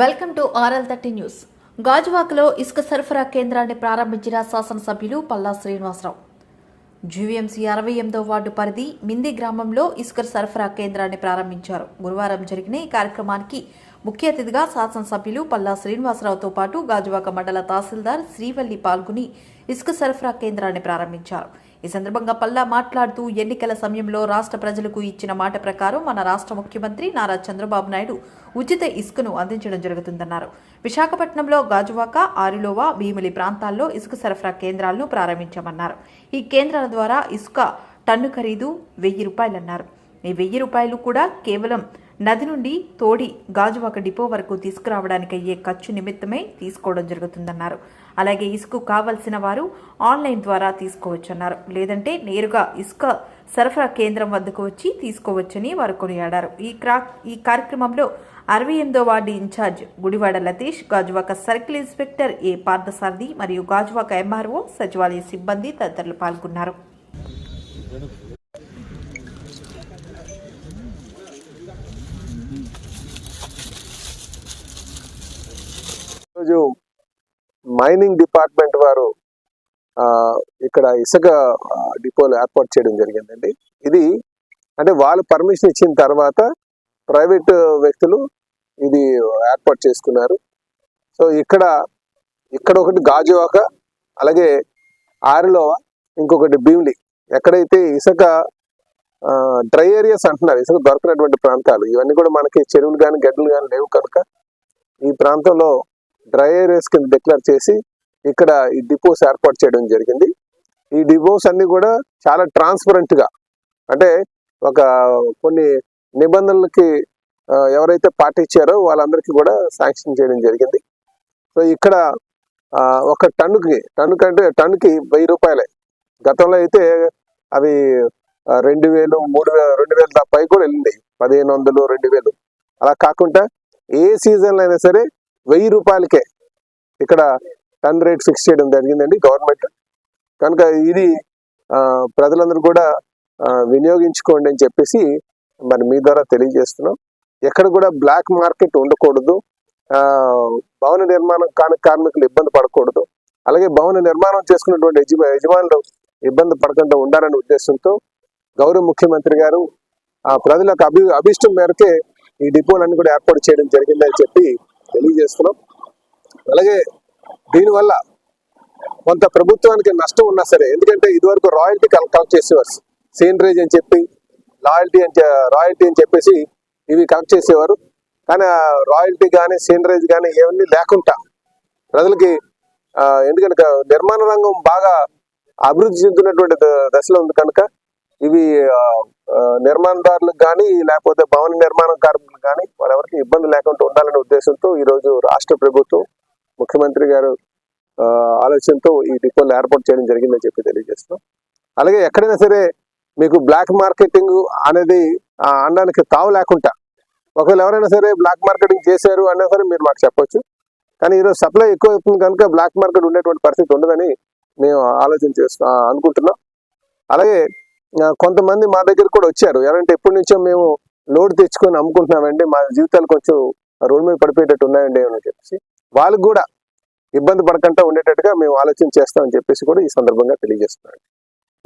Welcome to RL thirty news. గాజువాకలో ఇసుక సరఫరా కేంద్రాన్ని ప్రారంభించిన శాసనసభ్యులు పల్లా శ్రీనివాసరావు. జీవీఎంసీ అరవై ఎనిమిదో వార్డు పరిధి మింది గ్రామంలో ఇసుక సరఫరా కేంద్రాన్ని ప్రారంభించారు. గురువారం జరిగిన ఈ కార్యక్రమానికి ముఖ్య అతిథిగా శాసనసభ్యులు పల్లా శ్రీనివాసరావుతో పాటు గాజువాక మండల తహసీల్దార్ శ్రీవల్లి పాల్గొని ఇసుక సరఫరా కేంద్రాన్ని ప్రారంభించారు. ఈ సందర్భంగా పల్లా మాట్లాడుతూ ఎన్నికల సమయంలో రాష్ట్ర ప్రజలకు ఇచ్చిన మాట ప్రకారం మన రాష్ట్ర ముఖ్యమంత్రి నారా చంద్రబాబు నాయుడు ఉచిత ఇసుకను అందించడం జరుగుతుందన్నారు. విశాఖపట్నంలో గాజువాక ఆరిలోవా భీమిలి ప్రాంతాల్లో ఇసుక సరఫరా కేంద్రాలను ప్రారంభించామన్నారు. ఈ కేంద్రాల ద్వారా ఇసుక టన్ను ఖరీదు వెయ్యి రూపాయలన్నారు. ఈ వెయ్యి రూపాయలు కూడా కేవలం నది నుండి తోడి గాజువాక డిపో వరకు తీసుకురావడానికి అయ్యే ఖర్చు నిమిత్తమే తీసుకోవడం జరుగుతుందన్నారు. అలాగే ఇసుక కావలసిన వారు ఆన్లైన్ ద్వారా తీసుకోవచ్చన్నారు. లేదంటే నేరుగా ఇసుక సరఫరా కేంద్రం వద్దకు వచ్చి తీసుకోవచ్చని వారు కొనియాడారు. ఈ క్రా ఈ కార్యక్రమంలో అరవై ఎనిమిదో ward incharge Gudivada Latish Gajuwaka circle inspector A Parthasarathi మరియు గాజువాక ఎంఆర్ఓ సచివాలయ సిబ్బంది తదితరులు పాల్గొన్నారు. ఈరోజు మైనింగ్ డిపార్ట్మెంట్ వారు ఆ, ఇక్కడ ఇసుక డిపోలు ఏర్పాటు చేయడం జరిగిందండి. ఇది అంటే వాళ్ళు పర్మిషన్ ఇచ్చిన తర్వాత ప్రైవేట్ వ్యక్తులు ఇది ఏర్పాటు చేసుకున్నారు. సో ఇక్కడ ఇక్కడ ఒకటి గాజువాక అలాగే ఆరిలో ఇంకొకటి భీమిలి. ఎక్కడైతే ఇసుక డ్రై ఏరియాస్ అంటున్నారు ఇసుక దొరకనటువంటి ప్రాంతాలు ఇవన్నీ కూడా మనకి చెరువులు కానీ గడ్డలు కానీ లేవు కనుక ఈ ప్రాంతంలో డ్రై ఏరియాస్ కింద డిక్లేర్ చేసి ఇక్కడ ఈ డిపోస్ ఏర్పాటు చేయడం జరిగింది. ఈ డిపోస్ అన్ని కూడా చాలా ట్రాన్స్పరెంట్గా అంటే ఒక కొన్ని నిబంధనలకి ఎవరైతే పాటించారో వాళ్ళందరికీ కూడా శాంక్షన్ చేయడం జరిగింది. సో ఇక్కడ ఒక టన్నుకి టన్ను కంటే టన్నుకి వెయ్యి రూపాయలే. గతంలో అయితే అవి రెండు వేలు మూడు వేలు రెండు వేలు దా పై కూడా వెళ్ళింది. పదిహేను వందలు రెండు వేలు. అలా కాకుండా ఏ సీజన్లో అయినా సరే వెయ్యి రూపాయలకే ఇక్కడ టన్ రేట్ ఫిక్స్ చేయడం జరిగిందండి గవర్నమెంట్. కనుక ఇది ఆ, ప్రజలందరూ కూడా వినియోగించుకోండి అని చెప్పేసి మరి మీ ద్వారా తెలియజేస్తున్నాం. ఎక్కడ కూడా బ్లాక్ మార్కెట్ ఉండకూడదు. ఆ, భవన నిర్మాణం కాని కార్మికులు ఇబ్బంది పడకూడదు. అలాగే భవన నిర్మాణం చేసుకున్నటువంటి యజమా యజమానులు ఇబ్బంది పడకుండా ఉండాలనే ఉద్దేశంతో గౌరవ ముఖ్యమంత్రి గారు ఆ ప్రజలకు అభి అభిష్టం మేరకే ఈ డిపోలన్నీ కూడా ఏర్పాటు చేయడం జరిగిందని చెప్పి తెలియజేస్తున్నాం. అలాగే దీనివల్ల కొంత ప్రభుత్వానికి నష్టం ఉన్నా సరే ఎందుకంటే ఇదివరకు రాయల్టీ కలెక్ట్ చేసేవారు. సీనరేజ్ అని చెప్పి లాయల్టీ అని రాయల్టీ అని చెప్పేసి ఇవి కలెక్ట్ చేసేవారు. కానీ రాయల్టీ కానీ సీనరేజ్ కానీ ఇవన్నీ లేకుండా ప్రజలకి ఎందుకంటే నిర్మాణ రంగం బాగా అభివృద్ధి చెందుతున్నటువంటి ద- దశలో ఉంది కనుక ఇవి నిర్మాణదారులకు కానీ లేకపోతే భవన నిర్మాణ కార్మికులకు కానీ వాళ్ళెవరికి ఇబ్బంది లేకుండా ఉండాలనే ఉద్దేశంతో ఈ రోజు రాష్ట్ర ప్రభుత్వం ముఖ్యమంత్రి గారు ఆలోచనతో ఈ డిపోలు ఏర్పాటు చేయడం జరిగిందని చెప్పి తెలియజేస్తున్నాం. అలాగే ఎక్కడైనా సరే మీకు బ్లాక్ మార్కెటింగ్ అనేది ఆ, అనడానికి తావు లేకుండా ఒకవేళ ఎవరైనా సరే బ్లాక్ మార్కెటింగ్ చేశారు అన్నా సరే మీరు మాకు చెప్పొచ్చు. కానీ ఈరోజు సప్లై ఎక్కువ అవుతుంది కనుక బ్లాక్ మార్కెట్ ఉండేటువంటి పరిస్థితి ఉండదని మేము ఆలోచన చేస్తున్నాం అనుకుంటున్నాం. అలాగే కొంతమంది మా దగ్గర కూడా వచ్చారు. ఎవరంటే ఎప్పటి నుంచో మేము లోడ్ తెచ్చుకొని అమ్ముకుంటున్నామండి. మా జీవితాలు కొంచెం రోడ్డు మీద పడిపోయేటట్టు ఉన్నాయండి అని చెప్పేసి వాళ్ళకి కూడా ఇబ్బంది పడకుండా ఉండేటట్టుగా మేము ఆలోచన చేస్తామని చెప్పేసి కూడా ఈ సందర్భంగా తెలియజేస్తున్నాం